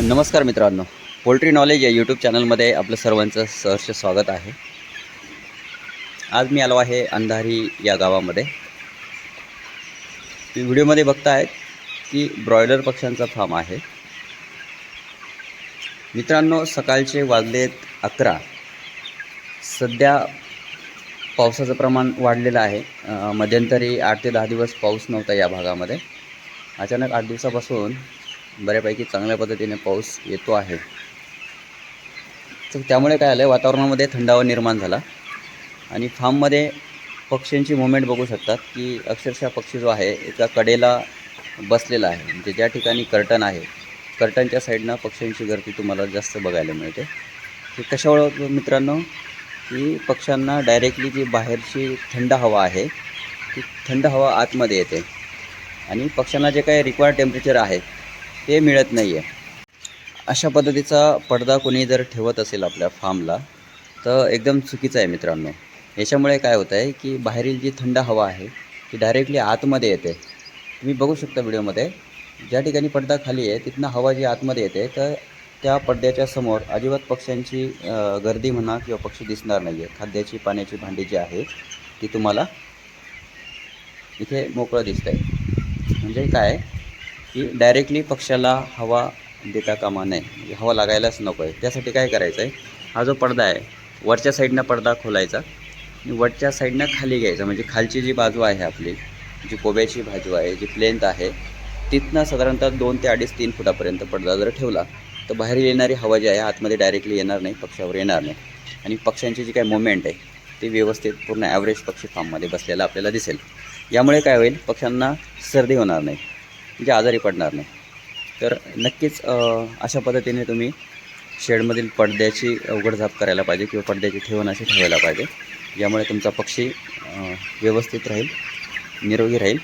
नमस्कार मित्रांनो. Poultry knowledge या यूट्यूब चॅनलमध्ये आपलं सर्वांचं सहर्ष स्वागत आहे. आज मी आलो आहे अंधारी या गावामध्ये. व्हिडिओमध्ये बघतायत की ब्रॉयलर पक्ष्यांचा फार्म आहे. मित्रांनो सकाळचे वाजलेत अकरा. सध्या पावसाचं प्रमाण वाढलेलं आहे. मध्यंतरी आठ ते दहा दिवस पाऊस नव्हता या भागामध्ये. अचानक आठ दिवसापासून बऱ्यापैकी चांगल्या पद्धतीने पाऊस येतो आहे. तर त्यामुळे काय आलं वातावरणामध्ये थंडावा निर्माण झाला. आणि फार्ममध्ये पक्ष्यांची मुवमेंट बघू शकतात की अक्षरशः पक्षी जो आहे एका कडेला बसलेला आहे. म्हणजे ज्या ठिकाणी कर्टन आहे कर्टनच्या साईडनं पक्ष्यांची गर्दी तुम्हाला जास्त बघायला मिळते. हे कशा ओळखतो मित्रांनो की पक्ष्यांना डायरेक्टली जी बाहेरची थंड हवा आहे ती थंड हवा आतमध्ये येते. आणि पक्ष्यांना जे काही रिक्वायर्ड टेम्परेचर आहे ते मिळत नाही आहे अशा पद्धतीचा पडदा कोणी जर ठेवत असेल आपल्या फार्मला तर एकदम चुकीचं आहे मित्रांनो. याच्यामुळे काय होतं आहे की बाहेरील जी थंड हवा आहे ती डायरेक्टली आतमध्ये येते. तुम्ही बघू शकता व्हिडिओमध्ये ज्या ठिकाणी पडदा खाली आहे तिथनं हवा जी आतमध्ये येते तर त्या पडद्याच्या समोर अजिबात पक्ष्यांची गर्दी म्हणा किंवा पक्षी दिसणार नाही आहे खाद्याची पाण्याची भांडी जी आहे ती तुम्हाला इथे मोकळं दिसतं आहे म्हणजे काय? की डायरेक्टली पक्षाला हवा देता कामा नये. म्हणजे हवा लागायलाच नको आहे. त्यासाठी काय करायचं आहे हा जो पडदा आहे वरच्या साईडनं पडदा खोलायचा आणि वरच्या साईडनं खाली घ्यायचा. म्हणजे खालची जी बाजू आहे आपली जी कोब्याची बाजू आहे जी प्लेंथ आहे तिथनं साधारणतः दोन ते अडीच तीन फुटापर्यंत पडदा जर ठेवला तर बाहेर येणारी हवा जी आहे आतमध्ये डायरेक्टली येणार नाही पक्षावर येणार नाही. आणि पक्ष्यांची जी काही मुवमेंट आहे ती व्यवस्थित पूर्ण ॲव्हरेज पक्षी फार्ममध्ये बसलेला आपल्याला दिसेल. यामुळे काय होईल? पक्ष्यांना सर्दी होणार नाही. म्हणजे आजारी पडणार नाही. तर नक्कीच अशा पद्धतीने तुम्ही शेडमधील पडद्याची उघडझाप करायला पाहिजे किंवा पडद्याची ठेवण अशी ठेवायला पाहिजे. यामुळे तुमचा पक्षी व्यवस्थित राहील निरोगी राहील.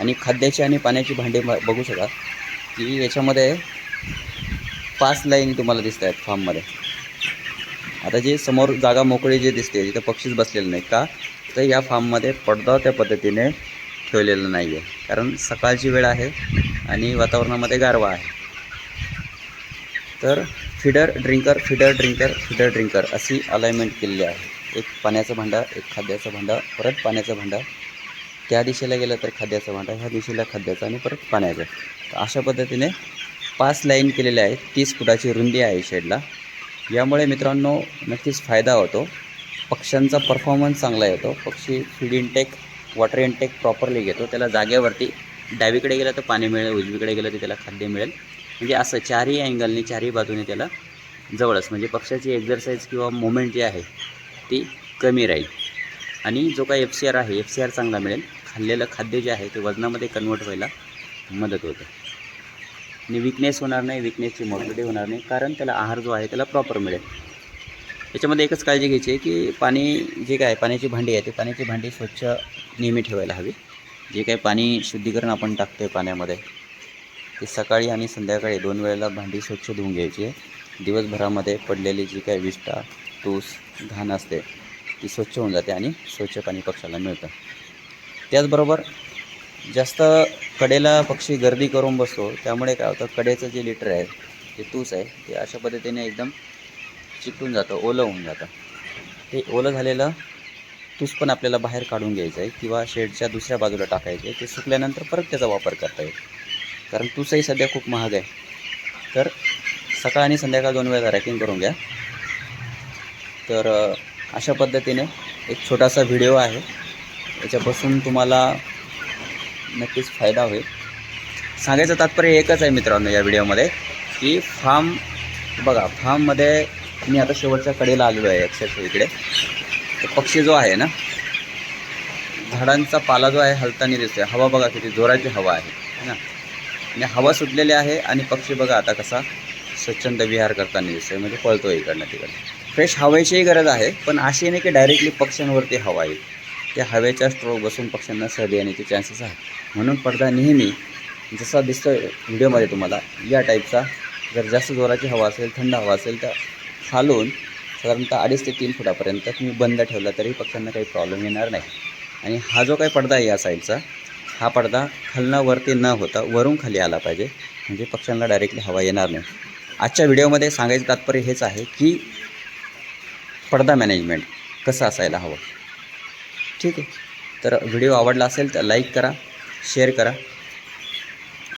आणि खाद्याची आणि पाण्याची भांडी बघू शका की याच्यामध्ये पाच लाईन तुम्हाला दिसत आहेत फार्ममध्ये. आता जे समोर जागा मोकळी जी दिसते तिथं पक्षीच बसलेले नाही का तर या फार्ममध्ये पडदा त्या पद्धतीने ठेवलेलं नाही आहे कारण सकाळची वेळ आहे आणि वातावरणामध्ये गारवा आहे. तर feeder drinker feeder drinker feeder drinker अशी अलाइनमेंट केलेली आहे. एक पाण्याचं भांडं एक खाद्याचं भांडं परत पाण्याचं भांडं. त्या दिशेला गेलं तर खाद्याचं भांडं ह्या दिशेला खाद्याचं आणि परत पाण्याचं. तर अशा पद्धतीने पाच लाईन केलेल्या आहेत. तीस फुटाची रुंदी आहे शेडला. यामुळे मित्रांनो नक्कीच फायदा होतो. पक्ष्यांचा परफॉर्मन्स चांगला येतो. पक्षी feed intake water intake properly घेतो. त्याला जागेवरती डावीकडे गेलं तर पाणी मिळेल उजवीकडे गेलं तर त्याला खाद्य मिळेल. म्हणजे असं चारही अँगलने चारही बाजूने त्याला जवळच म्हणजे पक्षाची एक्झरसाईज किंवा मुवमेंट जी आहे ती कमी राहील. आणि जो काही एफ सी आर आहे एफ सी आर चांगला मिळेल. खाल्लेलं खाद्य जे आहे ते वजनामध्ये कन्वर्ट व्हायला मदत होते. आणि विकनेस होणार नाही विकनेसची मॉर्बिलिटी होणार नाही कारण त्याला आहार जो आहे त्याला प्रॉपर मिळेल. याच्यामध्ये एकच काळजी घ्यायची आहे की पाणी जे काय पाण्याची भांडी आहे ते पाण्याची भांडी स्वच्छ नेहमी ठेवायला हवी. जे काही पाणी शुद्धीकरण आपण टाकतो आहे पाण्यामध्ये ते सकाळी आणि संध्याकाळी दोन वेळेला भांडी स्वच्छ धुवून घ्यायची आहे. दिवसभरामध्ये पडलेली जी काही विष्ठा तूस घाण असते ती स्वच्छ होऊन जाते आणि स्वच्छ पाणी पक्षाला मिळतं. त्याचबरोबर जास्त कडेला पक्षी गर्दी करून बसतो त्यामुळे काय होतं कडेचं जे लिटर आहे ते तूस आहे ते अशा पद्धतीने एकदम चिकटून जातं ओलं होऊन जातं. ते ओलं झालेलं तूस पण आपल्याला बाहेर काढून घ्यायचं आहे किंवा शेडच्या दुसऱ्या बाजूला टाकायचं आहे ते सुकल्यानंतर परत त्याचा वापर करता येईल. कारण तूसही सध्या खूप महाग आहे. तर सकाळ आणि संध्याकाळ दोन वेळा रॅकिंग करून घ्या. तर अशा पद्धतीने एक छोटासा व्हिडिओ आहे. याच्यापासून तुम्हाला नक्कीच फायदा होईल. सांगायचं तात्पर्य एकच आहे मित्रांनो या व्हिडिओमध्ये की फार्म बघा फार्ममध्ये मी आता शेवटच्या कडेला आलेलो आहे अक्षरशः इकडे. तर पक्षी जो आहे ना झाडांचा पाला जो आहे हलताना दिसतोय. हवा बघा किती जोराची हवा आहे है ना? आणि हवा सुटलेली आहे आणि पक्षी बघा आता कसा स्वच्छंद विहार करताना दिसतोय म्हणजे पळतो इकडनं तिकडं फ्रेश हवेचीही गरज आहे पण अशी नाही की डायरेक्टली पक्ष्यांवरती हवा येईल. त्या हवेच्या स्ट्रोक बसून पक्ष्यांना सर्दी येण्याचे चान्सेस आहेत. म्हणून पडदा नेहमी जसा दिसतोय व्हिडिओमध्ये तुम्हाला या टाईपचा जर जास्त जोराची हवा असेल थंड हवा असेल तर खालून साधारणतः अडीच ते तीन फुटापर्यंत तुम्ही बंद ठेवला तरी पक्ष्यांना काही प्रॉब्लेम येणार नाही. आणि हा जो काही पडदा आहे या साईडचा हा पडदा खलनावरती न होता वरून खाली आला पाहिजे. म्हणजे पक्ष्यांना डायरेक्टली हवा येणार नाही. आजच्या व्हिडिओमध्ये सांगायचं तात्पर्य हेच आहे की पडदा मॅनेजमेंट कसं असायला हवं. ठीक आहे. तर व्हिडिओ आवडला असेल तर लाईक करा शेअर करा.